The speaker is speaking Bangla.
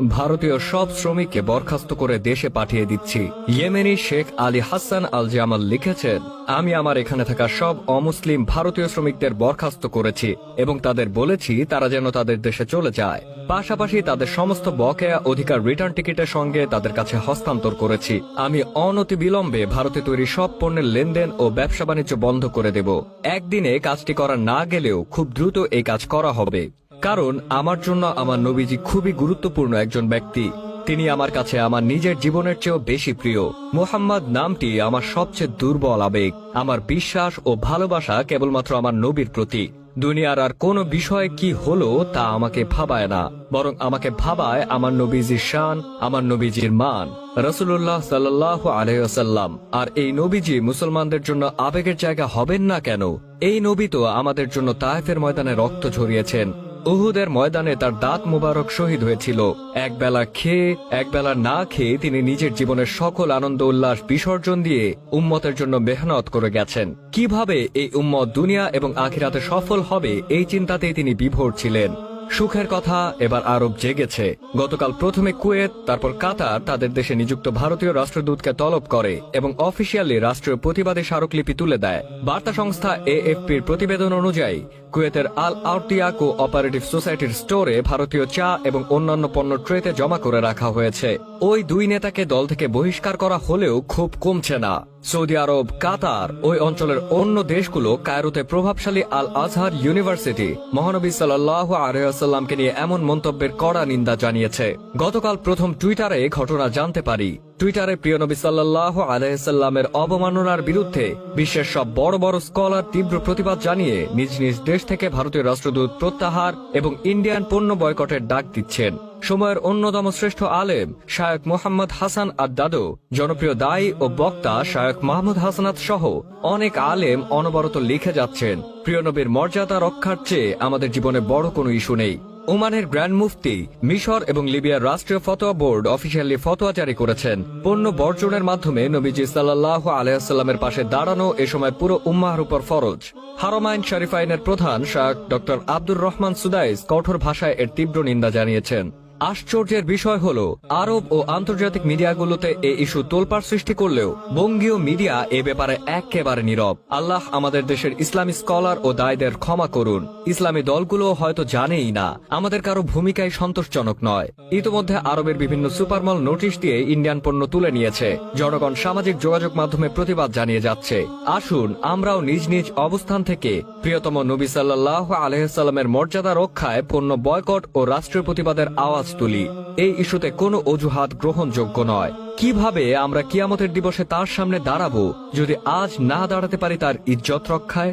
ভারতীয় সব শ্রমিককে বরখাস্ত করে দেশে পাঠিয়ে দিচ্ছি। Yemeni Sheikh Ali Hasan al Jamal লিখেছেন, আমি আমার এখানে থাকা সব অমুসলিম ভারতীয় শ্রমিকদের বরখাস্ত করেছি এবং তাদের বলেছি তারা যেন তাদের দেশে চলে যায়। পাশাপাশি তাদের সমস্ত বকেয়া অধিকার রিটার্ন টিকিটের সঙ্গে তাদের কাছে হস্তান্তর করেছি। আমি অনতি বিলম্বে ভারতে তৈরি সব পণ্যের লেনদেন ও ব্যবসা বাণিজ্য বন্ধ করে দেব। একদিনে কাজটি করা না গেলেও খুব দ্রুত এই কাজ করা হবে। কারণ আমার জন্য আমার নবীজি খুবই গুরুত্বপূর্ণ একজন ব্যক্তি। তিনি আমার কাছে আমার নিজের জীবনের চেয়েও বেশি প্রিয়। মোহাম্মদ নামটি আমার সবচেয়ে দুর্বল আবেগ, আমার বিশ্বাস ও ভালোবাসা কেবলমাত্র আমার নবীর প্রতি। দুনিয়ার আর কোনো বিষয় কি হলো তা আমাকে ভাবায় না, বরং আমাকে ভাবায় আমার নবীজির শান, আমার নবীজির মান। রসুল্লাহ সাল্লাহ আলহাম আর এই নবীজি মুসলমানদের জন্য আবেগের জায়গা হবেন না কেন? এই নবী তো আমাদের জন্য তায়েফের ময়দানে রক্ত ঝরিয়েছেন। উহুদের ময়দানে তার দাঁত মুবারক শহীদ হয়েছিল। একবেলা খেয়ে, একবেলা না খেয়ে তিনি নিজের জীবনের সকল আনন্দ, উল্লাস, বিসর্জন দিয়ে উম্মতের জন্য মেহনত করে গেছেন। কীভাবে এই উম্মত দুনিয়া এবং আখিরাতে সফল হবে, এই চিন্তাতেই তিনি বিভোর ছিলেন। সুখের কথা এবার আরব জেগেছে। গতকাল প্রথমে কুয়েত, তারপর কাতার তাদের দেশে নিযুক্ত ভারতীয় রাষ্ট্রদূতকে তলব করে এবং অফিসিয়ালি রাষ্ট্রীয় প্রতিবাদী স্মারকলিপি তুলে দেয়। বার্তা সংস্থা এএফপির প্রতিবেদন অনুযায়ী কুয়েতের আল আউটিয়া কো অপারেটিভ সোসাইটির স্টোরে ভারতীয় চা এবং অন্যান্য পণ্য ট্রেতে জমা করে রাখা হয়েছে। ওই দুই নেতাকে দল থেকে বহিষ্কার করা হলেও খুব কমছে না। সৌদি আরব, কাতার, ওই অঞ্চলের অন্য দেশগুলো কায়রোতে প্রভাবশালী আল আজহার ইউনিভার্সিটি মহানবী সাল্লাহ আলহামকে নিয়ে এমন মন্তব্যের কড়া নিন্দা জানিয়েছে। গতকাল প্রথম টুইটারে ঘটনা জানতে পারি। টুইটারে প্রিয় নবী সাল্লাহ আলহামের অবমাননার বিরুদ্ধে বিশ্বের সব বড় বড় স্কলার তীব্র প্রতিবাদ জানিয়ে নিজ নিজ দেশ থেকে ভারতীয় রাষ্ট্রদূত প্রত্যাহার এবং ইন্ডিয়ান পণ্য বয়কটের ডাক দিচ্ছেন। সময়ের অন্যতম শ্রেষ্ঠ আলেম শায়ক মোহাম্মদ হাসান আদাদো জনপ্রিয় দায়ী ও বক্তা শায়ক মাহমুদ হাসানাত সহ অনেক আলেম অনবরত লিখে যাচ্ছেন। প্রিয়নবীর মর্যাদা রক্ষার চেয়ে আমাদের জীবনে বড় কোনো ইস্যু নেই। ওমানের গ্র্যান্ড মুফতি, মিশর এবং লিবিয়ার রাষ্ট্রীয় ফতোয়া বোর্ড অফিসিয়ালি ফতোয়া জারি করেছেন। পণ্য বর্জনের মাধ্যমে নবীজি সাল্লাহ আলাইসাল্লামের পাশে দাঁড়ানো এ সময় পুরো উম্মাহর উপর ফরজ। হারমাইন শরীফাইনের প্রধান শাহ ডক্টর আব্দুর রহমান সুদাইস কঠোর ভাষায় এর তীব্র নিন্দা জানিয়েছেন। আশ্চর্যের বিষয় হল, আরব ও আন্তর্জাতিক মিডিয়াগুলোতে এ ইস্যু তোলপাড় সৃষ্টি করলেও বঙ্গীয় মিডিয়া এ ব্যাপারে একেবারে নীরব। আল্লাহ আমাদের দেশের ইসলামী স্কলার ও দায়দের ক্ষমা করুন। ইসলামী দলগুলো হয়তো জানেই না, আমাদের কারও ভূমিকায় সন্তোষজনক নয়। ইতোমধ্যে আরবের বিভিন্ন সুপারমল নোটিশ দিয়ে ইন্ডিয়ান পণ্য তুলে নিয়েছে। জনগণ সামাজিক যোগাযোগ মাধ্যমে প্রতিবাদ জানিয়ে যাচ্ছে। আসুন, আমরাও নিজ নিজ অবস্থান থেকে প্রিয়তম নবী সাল্লাহ আলহামের মর্যাদা রক্ষায় পণ্য বয়কট ও রাষ্ট্রীয় প্রতিবাদের আওয়াজ তুলি এই ইস্যুতে কোনো অজুহাত গ্রহণযোগ্য নয়। কীভাবে আমরা কিয়ামতের দিবসে তার সামনে দাঁড়াবো যদি আজ না দাঁড়াতে পারি তার ইজ্জত রক্ষায়?